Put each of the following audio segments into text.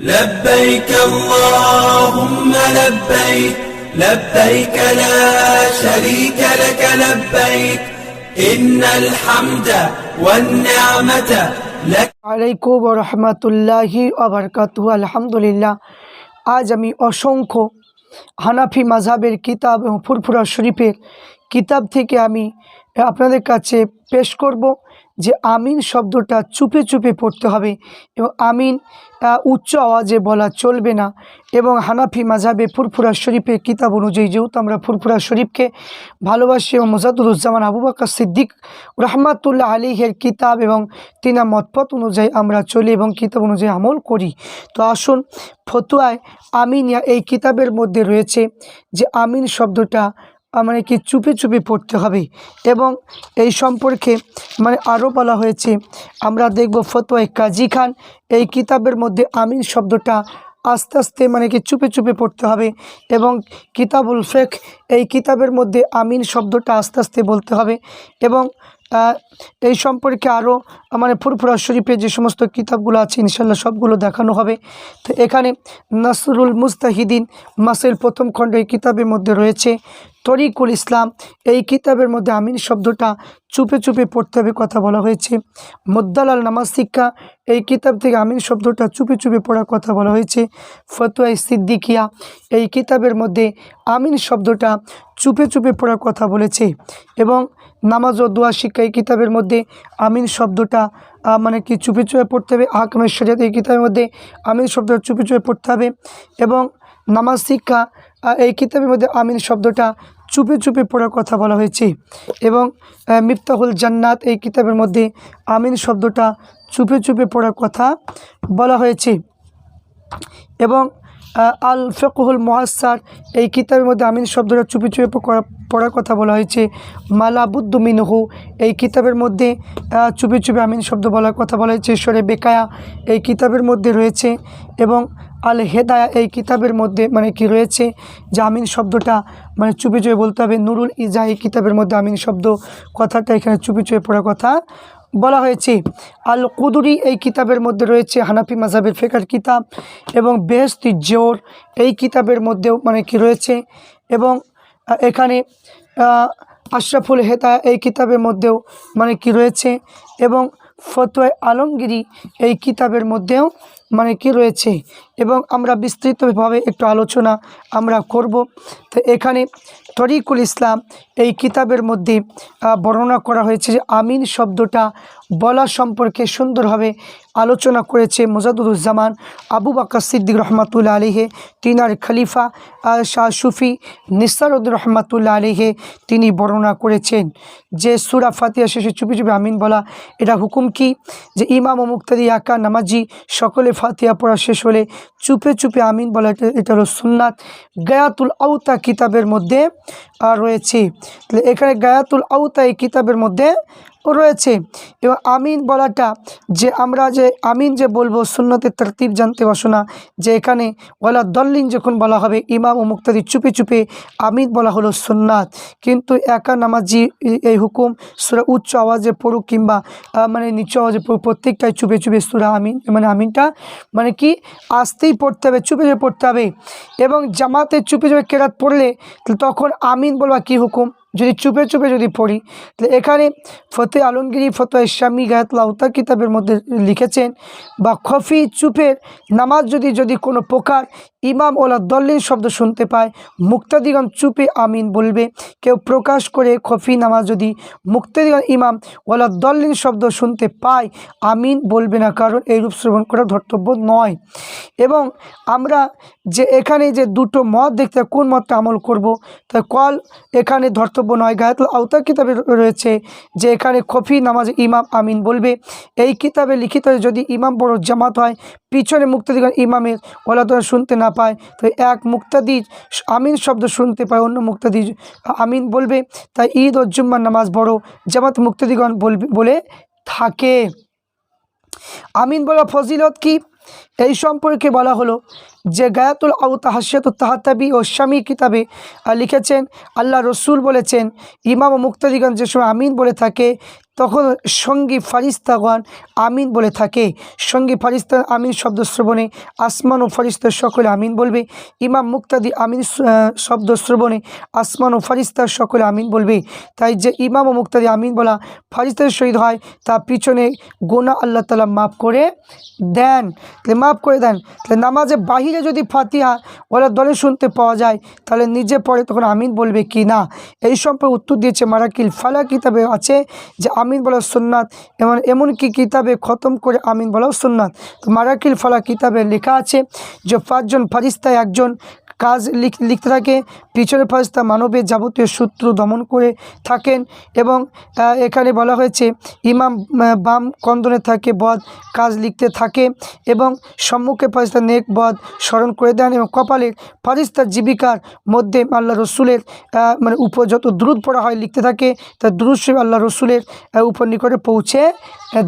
لبيك اللهم لبيك لبيك لا شريك لك لبيك إن الحمد والنعمة لك আলাইকুম রহমতুল্লাহি আবরকাতু আলহামদুলিল্লাহ আজ আমি অসংখ্য হানাফি মাঝাবের কিতাব এবং ফুরফুরা শরীফের কিতাব থেকে আমি আপনাদের কাছে পেশ করব যে আমিন শব্দটা চুপে চুপে পড়তে হবে এবং আমিন উচ্চ আওয়াজে বলা চলবে না এবং হানাফি মাঝাবে ফুরফুরা শরীফের কিতাব অনুযায়ী যেহেতু আমরা ফুরফুরা শরীফকে ভালোবাসি এবং মোজাদুরুজ্জামান আবু বাক্কা সিদ্দিক রহমাতুল্লাহ আলীহের কিতাব এবং তিনা মতপথ অনুযায়ী আমরা চলি এবং কিতাব অনুযায়ী আমল করি। তো আসুন ফতুয়ায় আমিনিয়া এই কিতাবের মধ্যে রয়েছে যে আমিন শব্দটা মানে কি চুপে চুপে পড়তে হবে। এবং এই সম্পর্কে মানে আরও বলা হয়েছে, আমরা দেখব ফতোয়ায় কাজী খান, এই কিতাবের মধ্যে আমিন শব্দটা আস্তে আস্তে মানে কি চুপে চুপে পড়তে হবে এবং কিতাবুল ফেক এই কিতাবের মধ্যে আমিন শব্দটা আস্তে আস্তে বলতে হবে এবং এই সম্পর্কে আরও মানে ফুরফুরা শরীফে যে সমস্ত কিতাবগুলো আছে ইনশাল্লাহ সবগুলো দেখানো হবে। তো এখানে নাসরুল মুস্তাহিদিন মাসের প্রথম খণ্ড এই কিতাবের মধ্যে রয়েছে। তরিকুল ইসলাম, এই কিতাবের মধ্যে আমিন শব্দটা চুপে চুপে পড়তে হবে কথা বলা হয়েছে। মুদ্দালাল নামাজ শিক্ষা, এই কিতাব থেকে আমিন শব্দটা চুপে চুপে পড়ার কথা বলা হয়েছে। ফতোয়াই সিদ্দিকিয়া, এই কিতাবের মধ্যে আমিন শব্দটা চুপে চুপে পড়ার কথা বলেছে এবং নামাজ ও দোয়া শিক্ষা এই কিতাবের মধ্যে আমিন শব্দটা মানে কি চুপে চুপে পড়তে হবে। আহকামের শরিয়ত এই কিতাবের মধ্যে আমিন শব্দটা চুপে চুপে পড়তে হবে এবং নামাজ শিক্ষা এই কিতাবের মধ্যে আমিন শব্দটা চুপে চুপে পড়ার কথা বলা হয়েছে। এবং মিফতাহুল জান্নাত এই কিতাবের মধ্যে আমিন শব্দটা চুপে চুপে পড়ার কথা বলা হয়েছে। এবং আল ফেকুল মহাসার এই কিতাবের মধ্যে আমিন শব্দটা চুপি চুপে পড়া- পড়ার কথা বলা হয়েছে। মালাবুদ্দু মিনহু এই কিতাবের মধ্যে চুপি চুপি আমিন শব্দ বলার কথা বলা হয়েছে। ঈশ্বরে বেকায়া এই কিতাবের মধ্যে রয়েছে। এবং আল হেদায়া এই কিতাবের মধ্যে মানে কি রয়েছে? যে আমিন শব্দটা মানে চুপি চুপি বলতে হবে। নুরুল ইজা এই কিতাবের মধ্যে আমিন শব্দ কথাটা এখানে চুপি চুপি পড়ার কথা বলা হয়েছে। আল কুদুরি এই কিতাবের মধ্যে রয়েছে হানাফি মাজাবের ফেকার কিতাব এবং বেহস্তি জোর এই কিতাবের মধ্যেও মানে কি রয়েছে এবং এখানে আশরাফুল হেতা এই কিতাবের মধ্যেও মানে কি রয়েছে এবং ফতোয় আলমগিরি এই কিতাবের মধ্যেও মানে কি রয়েছে? এবং আমরা বিস্তৃতভাবে একটু আলোচনা আমরা করব। তো এখানে তরিকুল ইসলাম এই কিতাবের মধ্যে বর্ণনা করা হয়েছে যে আমিন শব্দটা বলা সম্পর্কে সুন্দরভাবে আলোচনা করেছে মোজাদুরুজ্জামান আবু বাক্কা সিদ্দিক রহমাতুল্লাহ আলিহে তিনার খলিফা শাহ সুফি নিসারুদ্দিন রহমাতুল্লাহ আলিহে তিনি বর্ণনা করেছেন যে সুরা ফাতিয়া শেষে চুপি চুপি আমিন বলা, এটা হুকুম কি? যে ইমাম ও মুক্তাদি আকা নামাজি সকলে ফাতিয়া পড়া শেষ হলে চুপে চুপে আমিন বলা এটা এটা হলো সুন্নাত। গায়াতুল আউতা কিতাবের মধ্যে রয়েছে। তাহলে এখানে গায়াতুল আউতা এই কিতাবের মধ্যে রয়েছে। এবং আমিন বলাটা যে আমরা যে আমিন যে বলব সুন্নতের তরতিব জানতে বসো না, যে এখানে ওলা দল্লিন যখন বলা হবে, ইমাম ও মুক্তাদি চুপে চুপে আমিন বলা হলো সুন্নাত। কিন্তু একা নামাজি এই হুকুম সুরা উচ্চ আওয়াজে পড়ুক কিংবা মানে নিচু আওয়াজে পড়ুক, প্রত্যেকটাই চুপে চুপে সুরা আমিন মানে আমিনটা মানে কি, আসতেই পড়তে হবে, চুপে চুপে পড়তে হবে। এবং জামাতে চুপে চুপে কেরাত পড়লে, তখন আমিন বলবা কি হুকুম? যদি চুপে চুপে যদি পড়ি, তাহলে এখানে ফতে আলমগিরি ফতে ইসলামী গায়তলাউতা কিতাবের মধ্যে লিখেছেন, বা খফি চুপের নামাজ যদি যদি কোনো প্রকার ইমাম ওলা দল্লিন শব্দ শুনতে পায়, মুক্তাদিগণ চুপে আমিন বলবে। কেউ প্রকাশ করে খফি নামাজ যদি মুক্তাদিগণ ইমাম ওলা দল্লিন শব্দ শুনতে পায়, আমিন বলবে না, কারণ এই রূপ শ্রবণ করা ধর্তব্য নয়। এবং আমরা যে এখানে যে দুটো মত দেখতে কোন মতটা আমল করব, তা কল এখানে ধর্তব্য নয়। গায়াতুল আওতা কিতাবে রয়েছে যে এখানে খফি নামাজ ইমাম আমিন বলবে। এই কিতাবে লিখিত যদি ইমাম বড় জামাত হয় পিছনে মুক্তাদিগণ ইমামের ওলাদরা শুনতে না পায়। তো এক মুক্তাদিজ আমিন শব্দ শুনতে পায়, অন্য মুক্তাদিজ আমিন বলবে তাই ঈদ ও জুম্মার নামাজ বড় জামাত মুক্তাদিগণ বলবে, বলে, থাকে। আমিন বলা ফজিলত কি? এই সম্পর্কে বলা হলো যে গায়াতুল আউ তাহাসিয়াত তাহাতাবি ও স্বামী কিতাবে লিখেছেন, আল্লাহ রসুল বলেছেন, ইমাম ও মুক্তাদিগণ যে সময় আমিন বলে থাকে, তখন সঙ্গী ফারিস্তাগণ আমিন বলে থাকে। সঙ্গী ফারিস্তা আমিন শব্দ শ্রবণে, আসমান ও ফারিস্তা সকলে আমিন বলবে। ইমাম মুক্তাদি আমিন শব্দ শ্রবণে, আসমান ও ফারিস্তার সকলে আমিন বলবে। তাই যে ইমাম ও মুক্তাদি আমিন বলা ফারিস্তার শহীদ হয় তা পিছনে গোনা আল্লাহ তালা মাফ করে দেন। তাহলে মাফ করে দেন। তাহলে নামাজে বাহিরে যদি ফাতিহা ওরা দলে শুনতে পাওয়া যায়, তাহলে নিজে পড়ে তখন আমিন বলবে কি না? এই সম্পর্কে উত্তর দিয়েছে মারাকিল ফালা কিতাবে আছে যে আমিন বলা সুন্নাত এমন এমনকি কিতাবে খতম করে আমিন বলাও সুন্নাত। তো মারাকিল ফালা কিতাবে লেখা আছে যে পাঁচজন ফারিস্তায় একজন কাজ লিখ- লিখতে থাকে। পিছনে ফারিস্তা মানবের যাবতীয় সূত্র দমন করে থাকেন এবং এখানে বলা হয়েছে, ইমাম বাম কন্দনে থাকে বদ কাজ লিখতে থাকে এবং সম্মুখে ফারিস্তা নেক বদ স্মরণ করে দেন এবং কপালের ফারিস্তার জীবিকার মধ্যে আল্লাহ রসুলের মানে উপর যত দ্রুত পড়া হয় লিখতে থাকে, তা দ্রুত সে আল্লাহ রসুলের উপর নিকটে পৌঁছে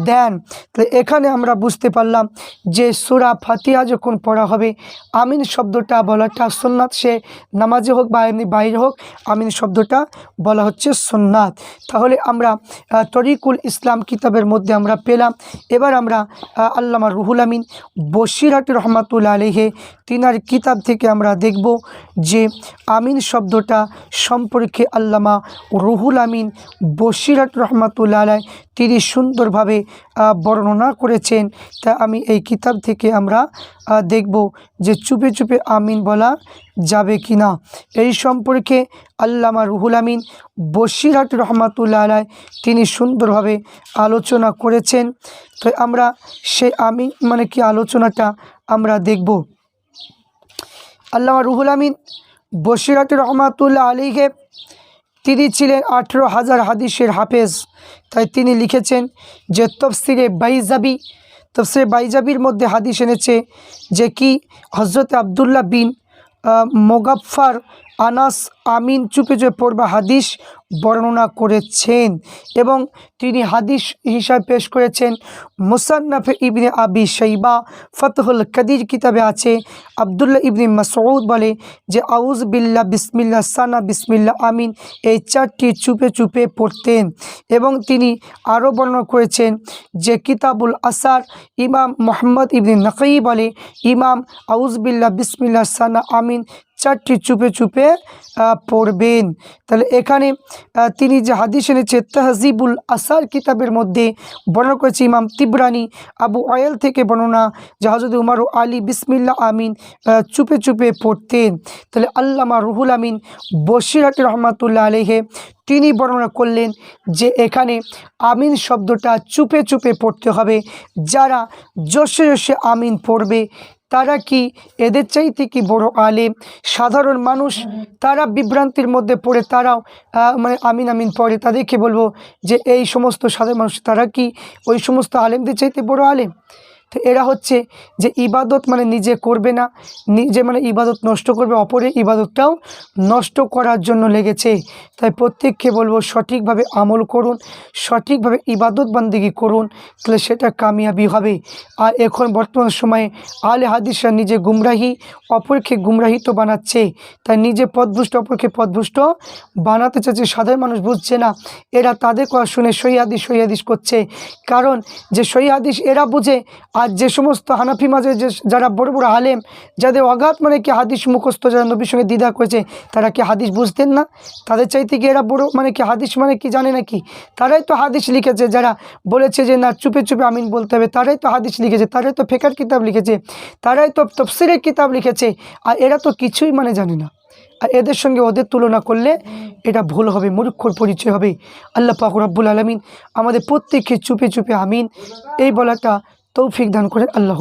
দেন। তাহলে এখানে আমরা বুঝতে পারলাম যে সুরা ফাতিহা যখন পড়া হবে, আমিন শব্দটা বলাটা সুন্নাত, সে নামাজে হোক বা এমনি বাইরে হোক, আমিন শব্দটা বলা হচ্ছে সুন্নাত। তাহলে আমরা তরিকুল ইসলাম কিতাবের মধ্যে আমরা পেলাম। এবার আমরা আল্লামা রুহুল আমিন বসিরহাট রহমাতুল্লা আলহে তিনার কিতাব থেকে আমরা দেখব যে আমিন শব্দটা সম্পর্কে আল্লামা রুহুল আমিন বসিরহাট রহমাতুল্লা আলাই তিনি সুন্দরভাবে বর্ণনা করেছেন। তা আমি এই কিতাব থেকে আমরা দেখব যে চুপে চুপে আমিন বলা যাবে কি না? এই সম্পর্কে আল্লামা রুহুল আমিন বসিরহাট রহমাতুল্লা আলাই তিনি সুন্দরভাবে আলোচনা করেছেন। তো আমরা সে আমি মানে কি আলোচনাটা আমরা দেখব। আল্লামা রুহুল আমিন বসিরহাট রহমাতুল্লাহ আলীকে তিনি ছিলেন আঠেরো হাজার হাদিসের হাফেজ। তাই তিনি লিখেছেন যে তফসিরে বাইজাবি, তফসিরে বাইজাবির মধ্যে হাদিস এনেছে যে কি হজরত আবদুল্লাহ বিন मुगफ़र আনাস আমিন চুপে চুপে পড়বা হাদিস বর্ণনা করেছেন এবং তিনি হাদিস হিসাবে পেশ করেছেন। মুসান্নাফে ইবনে আবি শৈবা ফতহুল কদির কিতাবে আছে। আবদুল্লাহ ইবনে মাসউদ বলে যে আউজ বিল্লা বিসমিল্লা সানা বিসমিল্লা আমিন এই চারটি চুপে চুপে পড়তেন এবং তিনি আরও বর্ণনা করেছেন যে, কিতাবুল আসার ইমাম মোহাম্মদ ইবনে নকই বলে, ইমাম আউজ বিল্লা বিসমিল্লা সানা, আমিন চারটি চুপে চুপে পড়বেন। তাহলে এখানে তিনি যে হাদিস এনেছে, তাহজিবুল আসার কিতাবের মধ্যে বর্ণনা করেছে ইমাম তিবরানি। আবু অয়েল থেকে বর্ণনা হজরত উমার আলী বিসমিল্লা আমিন চুপে চুপে পড়তেন। তাহলে আল্লামা রুহুল আমিন বসিরহাট রহমাতুল্লাহ আলহে তিনি বর্ণনা করলেন যে এখানে আমিন শব্দটা চুপে চুপে পড়তে হবে। যারা জোশে জোশে আমিন পড়বে তারা কি এদের চাইতে কি বড় আলেম? সাধারণ মানুষ তারা বিভ্রান্তির মধ্যে পড়ে, তারাও মানে আমিন আমিন পড়ে তাদেরকে বলব যে এই সমস্ত সাধারণ মানুষ তারা কি ওই সমস্ত আলেমদের চাইতে বড় আলেম? তো এরা হচ্ছে যে ইবাদত মানে নিজে করবে না, নিজে মানে ইবাদত নষ্ট করবে, অপরের ইবাদতটাও নষ্ট করার জন্য লেগেছে। তাই প্রত্যেককে বলব সঠিকভাবে আমল করুন, সঠিকভাবে ইবাদত বান্দিগি করুন, তাহলে সেটা কামিয়াবি হবে। আর এখন বর্তমান সময়ে আলে হাদিসরা নিজে গুমরাহি, অপরকে গুমরাহিত বানাচ্ছে, তাই নিজে পদভুষ্ট অপরকে পদভুষ্ট বানাতে চাচ্ছে সাধারণ মানুষ বুঝছে না, এরা তাদের কথা শুনে সহি হাদিস সহি হাদিস করছে। কারণ যে সহি হাদিস এরা বুঝে আর যে সমস্ত হানাফি মাঝে যে যারা বড় বড় আলেম, যাদের অগাধ মানে কি হাদিস মুখস্থ যারা নবীর সঙ্গে দ্বিধা করেছে, তারা কি হাদিস বুঝতেন না? তাদের চাইতে কি এরা বড় মানে কি হাদিস মানে কি জানে নাকি? তারাই তো হাদিস লিখেছে, যারা বলেছে যে, না, চুপে চুপে আমিন বলতে হবে। তারাই তো হাদিস লিখেছে, তারাই তো ফেকার কিতাব লিখেছে, তারাই তো তফসিরের কিতাব লিখেছে, আর এরা তো কিছুই মানে জানে না। আর এদের সঙ্গে ওদের তুলনা করলে এটা ভুল হবে, মূর্খর পরিচয় হবে। আল্লাহ পাক রব্বুল আলমিন আমাদের প্রত্যেককে চুপে চুপে আমিন। এই বলাটা তৌফিক দান করেন। আল্লাহ